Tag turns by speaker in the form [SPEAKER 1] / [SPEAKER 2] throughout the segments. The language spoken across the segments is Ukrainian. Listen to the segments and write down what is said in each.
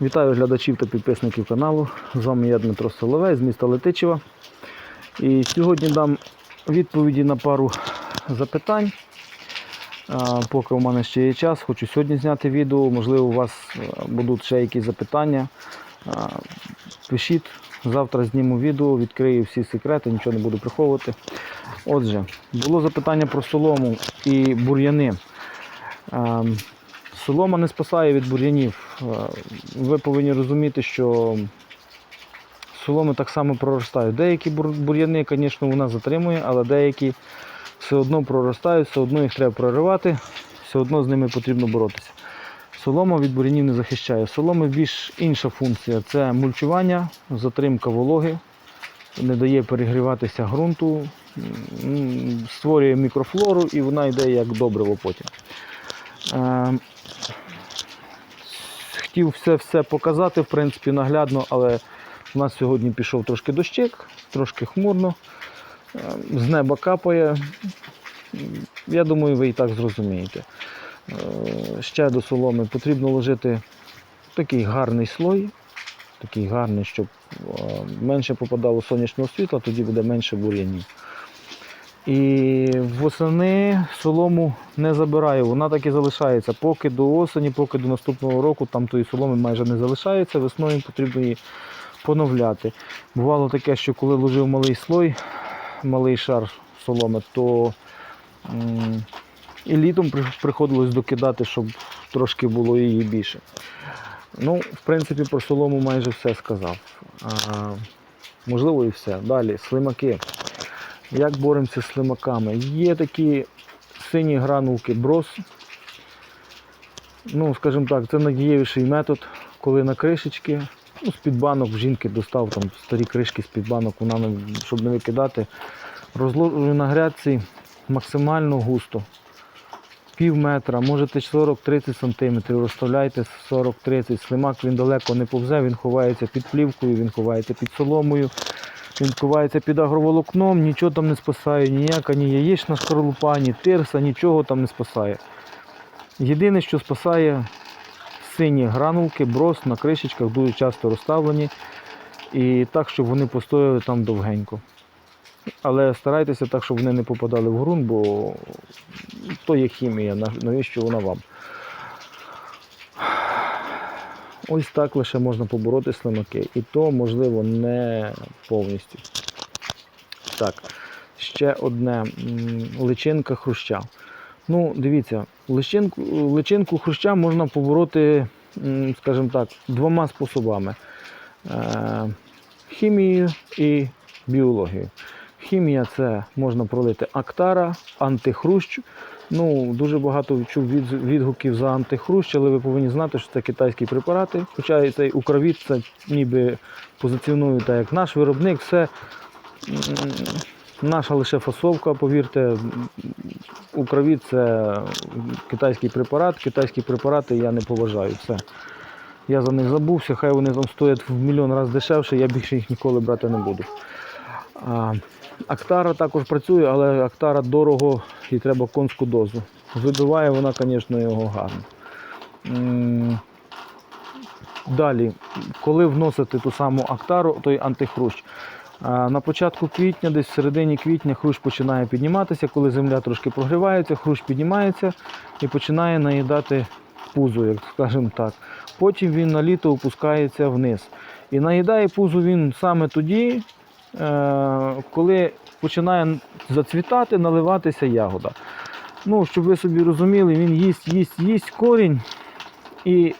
[SPEAKER 1] Вітаю глядачів та підписників каналу. З вами я Дмитро Соловей з міста Летичева. І сьогодні дам відповіді на пару запитань. Поки у мене ще є час, хочу сьогодні зняти відео. Можливо, у вас е, будуть ще якісь запитання. Пишіть, завтра зніму відео, відкрию всі секрети, нічого не буду приховувати. Отже, було запитання про солому і бур'яни. Солома не спасає від бур'янів. Е, Ви повинні розуміти, що соломи так само проростають. Деякі бур'яни, звісно, вона затримує, але деякі все одно проростають, все одно їх треба проривати, все одно з ними потрібно боротися. Солома від бур'янів не захищає. Соломи більш інша функція це мульчування, затримка вологи, не дає перегріватися ґрунту, створює мікрофлору і вона йде як добриво потім. Е, Хотів все все показати, в принципі, наглядно, але у нас сьогодні пішов трошки дощик, трошки хмурно, е, з неба капає. Я думаю, ви і так зрозумієте. Е, Ще до соломи потрібно ложити такий гарний слой, такий гарний, щоб менше попадало сонячного світла, тоді буде менше бур'янів. І восени солому не забираю, вона так і залишається. Поки до осені, поки до наступного року там тої соломи майже не залишається, весною потрібно її поновляти. Бувало таке, що коли ложив малий слой, малий шар соломи, то і літом приходилось докидати, щоб трошки було її більше. Ну, в принципі, про солому майже все сказав. А, можливо, і все. Далі, слимаки. Як боремося з слимаками? Є такі сині гранулки брос. Ну, скажімо так, це надієвіший метод, коли на кришечки, ну, з-під банок жінки достав там старі кришки з-під банок, вона щоб не викидати. Розложую на грядці максимально густо. Пів метра, можете 40-30 см, розставляйте 40-30 слимак, він далеко не повзе, він ховається під плівкою, він ховається під соломою. Він ховається під агроволокном, нічого там не спасає, ніяка ні яєчна шкарлупа, ні тирса, нічого там не спасає. Єдине, що спасає сині гранулки, брос на кришечках дуже часто розставлені. І так, щоб вони постояли там довгенько. Але старайтеся так, щоб вони не попадали в ґрунт, бо то є хімія, навіщо вона вам. Ось так лише можна побороти слимаки. І то, можливо, не повністю. Так, ще одне. Личинка хруща. Ну, дивіться, личинку, личинку хруща можна побороти, скажімо так, двома способами: Е, хімією і біологією. Хімія це можна пролити актара, антихрущ. Ну, дуже багато чув від, відгуків за антихрущ, але ви повинні знати, що це китайські препарати. Хоча цей укровіт це ніби позиціонує так, як наш виробник, все наша лише фасовка, повірте. Укровіт це китайський препарат. Китайські препарати я не поважаю. Все. Я за них забувся, хай вони там стоять в мільйон разів дешевше, я більше їх ніколи брати не буду. Актара також працює, але Актара дорого і треба конську дозу. Вибиває вона, звісно, його гарно. Далі, коли вносити ту саму Актару, той антихрущ. На початку квітня, десь в середині квітня, хрущ починає підніматися. Коли земля трошки прогрівається, хрущ піднімається і починає наїдати пузо, як скажемо так. Потім він на літо опускається вниз. І наїдає пузо він саме тоді, коли починає зацвітати, наливатися ягода. Ну, щоб ви собі розуміли, він їсть, їсть, їсть корінь, і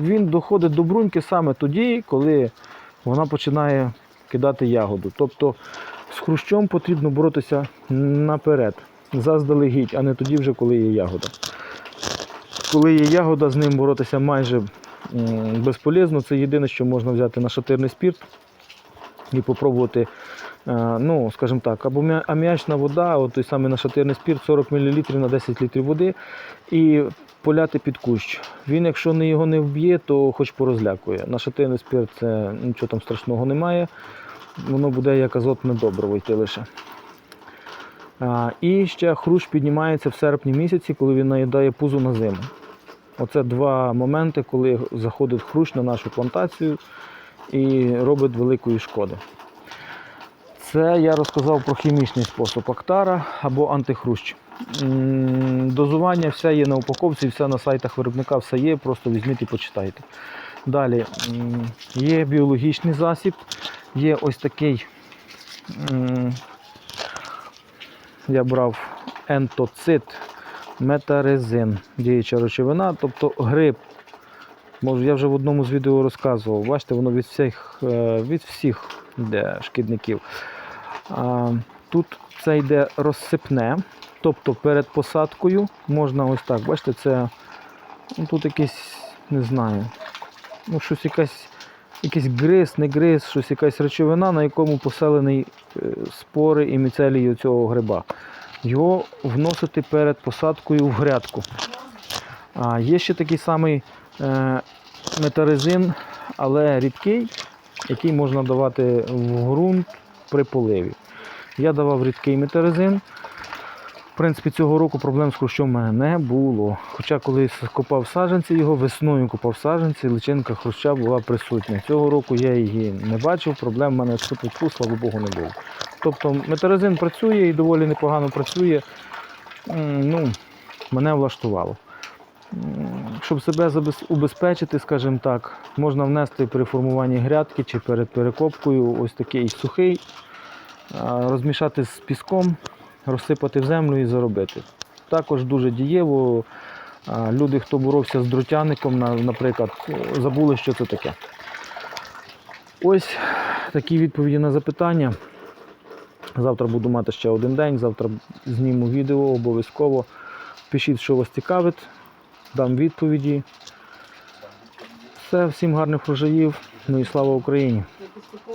[SPEAKER 1] він доходить до бруньки саме тоді, коли вона починає кидати ягоду. Тобто з хрущом потрібно боротися наперед, заздалегідь, а не тоді вже, коли є ягода. Коли є ягода, з ним боротися майже безполезно. Це єдине, що можна взяти на шатирний спірт і попробувати, е, ну, скажімо так, або аміачна вода, от той самий нашатирний спірт, 40 мл на 10 літрів води, і поляти під кущ. Він, якщо не його не вб'є, то хоч порозлякує. Нашатирний спірт це нічого там страшного немає. Воно буде як азотне добриво йти лише. А, і ще хрущ піднімається в серпні місяці, коли він наїдає пузо на зиму. Оце два моменти, коли заходить хрущ на нашу плантацію і робить великої шкоди. Це я розказав про хімічний спосіб Актара або антихрущ. Дозування все є на упаковці, все на сайтах виробника, все є, просто візьміть і почитайте. Далі є біологічний засіб, є ось такий. Я брав ентоцит, метарезин, діюча речовина, тобто гриб. Може, я вже в одному з відео розказував. Бачите, воно від всіх, е, від всіх йде шкідників. Тут це йде розсипне, тобто перед посадкою можна ось так. Бачите, це ну, тут якийсь, не знаю, ну, щось якась, якийсь гриз, не гриз, щось якась речовина, на якому поселений е, спори і міцелії цього гриба. Його вносити перед посадкою в грядку. А є ще такий самий метарезин, але рідкий, який можна давати в ґрунт при поливі. Я давав рідкий метарезин. В принципі, цього року проблем з хрущом не було. Хоча колись копав саджанці його, весною копав саджанці, личинка хруща була присутня. Цього року я її не бачив, проблем в мене тут тьфу, слава Богу, не було. Тобто метарезин працює і доволі непогано працює. Ну, мене влаштувало. Щоб себе убезпечити, скажімо так, можна внести при формуванні грядки чи перед перекопкою ось такий сухий, розмішати з піском, розсипати в землю і заробити. Також дуже дієво. Люди, хто боровся з дротяником, наприклад, е, забули, що це таке. Ось такі відповіді на запитання. Завтра буду мати ще один день, завтра зніму відео обов'язково. Пишіть, що вас цікавить, дам відповіді. Все, всім гарних врожаїв. Ну і слава Україні!